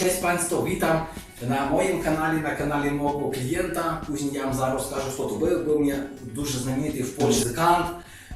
Państwa, witam na moim kanale, na kanale mojego klienta. Później ja вам зараз розкажу, хто to był. Był mnie дуже знаменитий в Польщі музикант.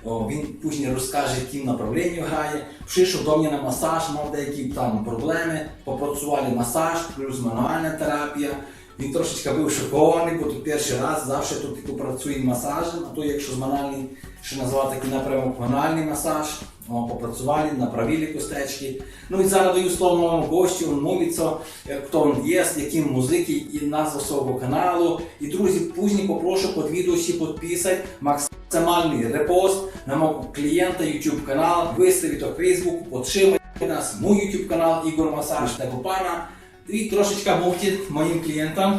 Він пізніше розкаже, яким направленням грає. Прийшов до мене на масаж, мав деякі там проблеми. Попрацювали масаж, плюс мануальна терапія. Він трошечки був шокований, бо тут перший раз завжди тут тільки працює масажем, а то якщо з мануальний, що називати такий напрямок мануальний масаж, о, попрацювали, направили костечки. Ну і зараз даю слово новому гостю, мовиться, е, хто він є, яким музики і назва свого каналу. І друзі, пізні попрошу під відео всі підписати максимальний репост на мого клієнта YouTube канал, виставити у Facebook, підтримайте нас, мій YouTube канал Ігор Масаж tego pana. I troszeczkę mówcie moim klientom.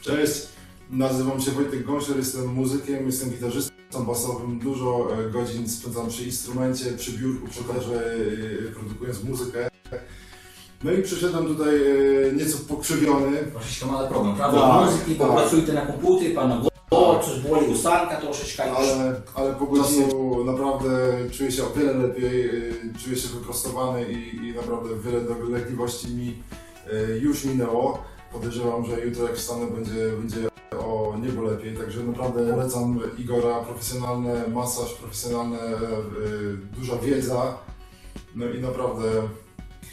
Cześć, nazywam się Wojtek Gąsior, jestem muzykiem, jestem gitarzystą basowym. Dużo e, godzin spędzam przy instrumencie, przy biurku, przy terze, e, produkując muzykę. No i przyszedłem tutaj e, nieco pokrzywiony. Troszeczkę mamy problem, prawda? Tak, Muzyki, tak. popracujcie na komputerze, pana głowa, coś boli ustanka troszeczkę. Ale, ale po godzinie naprawdę czuję się o wiele lepiej, czuję się wyprostowany i, i naprawdę wiele dolegliwości mi już minęło. Podejrzewam, że jutro jak wstanę będzie, będzie o niebo lepiej, także naprawdę polecam Igora, profesjonalny masaż, profesjonalne, e, duża wiedza, no i naprawdę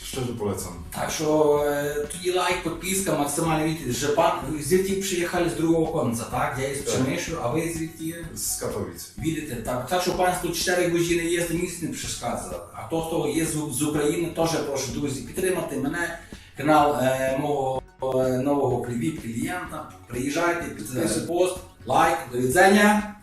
szczerze polecam. Так що е, тоді лайк, підписка, максимально відповідь. Же пан, ви звідти приїхали з другого конца, так? Я із Так. Пшемишу, а ви звідти Z Katowic. Видите, так, так що панство 4 години їздить, ніц не przeszkadza. А хто, хто є з, з України, теж прошу, друзі, підтримати мене, канал е, мого е, нового клієнта. Приїжджайте, підписуйте пост, лайк, до відзення.